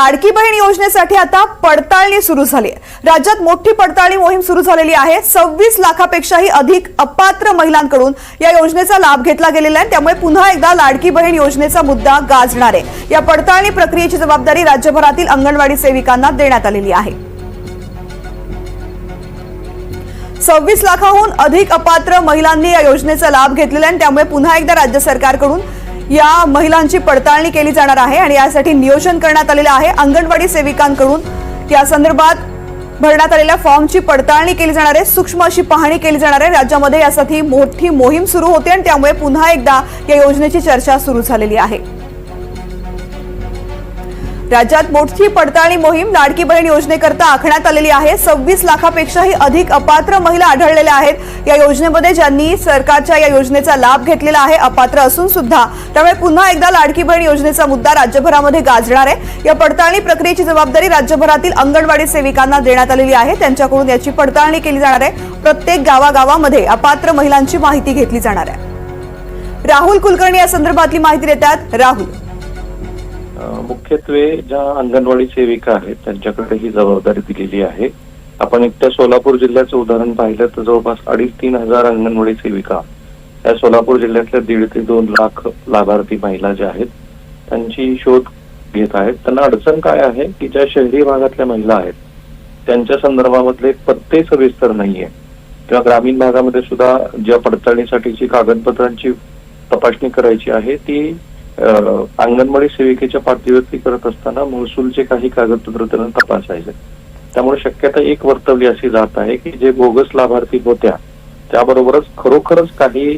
लाडकी बहीण योजनेसाठी आता पडताळणी सुरू झाली आहे. राज्यात मोठी पडताळणी मोहीम सुरू झालेली आहे. सव्वीस लाखापेक्षाही अधिक अपात्र महिलांकडून या योजनेचा लाभ घेतला गेलेला आहे. त्यामुळे पुन्हा एकदा लाडकी बहीण योजनेचा मुद्दा गाजणार आहे. या पडताळणी प्रक्रियेची जबाबदारी राज्यभरातील अंगणवाडी सेविकांना देण्यात आलेली आहे. सव्वीस लाखाहून अधिक अपात्र महिलांनी या योजनेचा लाभ घेतलेला आहे त्यामुळे पुन्हा एकदा राज्य सरकारकडून या महिलांची पडताळणी केली जाणार आहे आणि यासाठी नियोजन करण्यात आलेलं आहे. अंगणवाडी सेविकांकडून या संदर्भात भरण्यात आलेल्या फॉर्मची पडताळणी केली जाणार आहे. सूक्ष्म अशी पाहणी केली जाणार आहे. राज्यामध्ये यासाठी मोठी मोहीम सुरू होते आणि त्यामुळे पुन्हा एकदा या योजनेची चर्चा सुरू झालेली आहे. राज्यात मोठी पडताळणी मोहीम लाडकी बहीण योजनेकरता आखण्यात आलेली आहे. सव्वीस लाखापेक्षाही अधिक अपात्र महिला आढळलेल्या आहेत. या योजनेमध्ये ज्यांनी सरकारच्या या योजनेचा लाभ घेतलेला आहे अपात्र असून सुद्धा त्यामुळे पुन्हा एकदा लाडकी बहीण योजनेचा मुद्दा राज्यभरामध्ये गाजणार आहे. या पडताळणी प्रक्रियेची जबाबदारी राज्यभरातील अंगणवाडी सेविकांना देण्यात आलेली आहे. त्यांच्याकडून याची पडताळणी केली जाणार आहे. प्रत्येक गावागावामध्ये अपात्र महिलांची माहिती घेतली जाणार आहे. राहुल कुलकर्णी या संदर्भातली माहिती देतात. राहुल मुख्यत्वे ज्या अंगणवाडी सेविका आहेत त्यांच्याकडे ही जबाबदारी दिलेली आहे. आपण एकट्या सोलापूर जिल्ह्याचं उदाहरण पाहिलं तर जवळपास अडीच तीन हजार अंगणवाडी सेविका या सोलापूर जिल्ह्यातल्या दीड ते दोन लाख लाभार्थी महिला ज्या आहेत त्यांची शोध घेत आहेत. त्यांना अडचण काय आहे की ज्या शहरी भागातल्या महिला आहेत त्यांच्या संदर्भामधले पत्ते सविस्तर नाहीये. किंवा ग्रामीण भागामध्ये सुद्धा ज्या पडताळणीसाठीची कागदपत्रांची तपासणी करायची आहे ती अंगणवाडी सेविकेच्या पातळीवरती करत असताना महसूलचे काही कागदपत्र त्यांना तपासायचे. त्यामुळे शक्यता एक वर्तवली अशी जात आहे की जे बोगस लाभार्थी होत्या त्याबरोबरच खरोखरच काही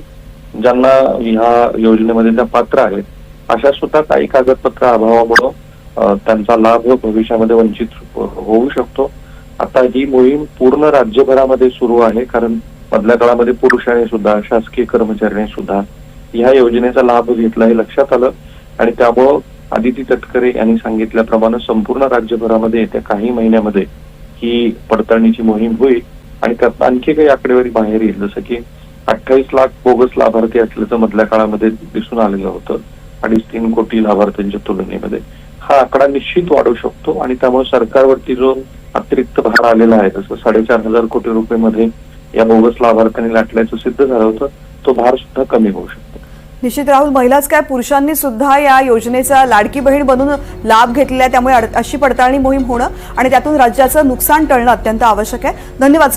ज्यांना ह्या योजनेमध्ये त्या पात्र आहेत अशा सुद्धा काही कागदपत्र अभावामुळं त्यांचा लाभ भविष्यामध्ये वंचित होऊ शकतो. आता ही मोहीम पूर्ण राज्यभरामध्ये सुरू आहे कारण मधल्या काळामध्ये पुरुषांनी सुद्धा शासकीय कर्मचाऱ्यांनी सुद्धा ह्या योजनेचा लाभ घेतला हे लक्षात आलं. आणि त्यामुळं आदिती तटकरे यांनी सांगितल्याप्रमाणे संपूर्ण राज्यभरामध्ये येत्या काही महिन्यामध्ये ही पडताळणीची मोहीम होईल. आणि त्यात आणखी काही आकडेवारी बाहेर येईल. जसं की अठ्ठावीस लाख बोगस लाभार्थी असल्याचं मधल्या काळामध्ये दिसून आलेलं होतं. अडीच तीन कोटी लाभार्थ्यांच्या तुलनेमध्ये. हा आकडा निश्चित वाढू शकतो आणि त्यामुळे सरकारवरती जो अतिरिक्त भार आलेला आहे जसं साडेचार हजार कोटी रुपये मध्ये या बोगस लाभार्थ्यांनी लाटल्याचं सिद्ध झालं होतं तो भार सुद्धा कमी होऊ शकतो. निश्चित राहुल महिलाच काय? पुरुषांनी सुद्धा या योजनेचा लाडकी बहीण बनून लाभ घेतलेला आहे. त्यामुळे अशी पडताळणी मोहीम होणं आणि त्यातून राज्याचं नुकसान टळणं अत्यंत आवश्यक आहे. धन्यवाद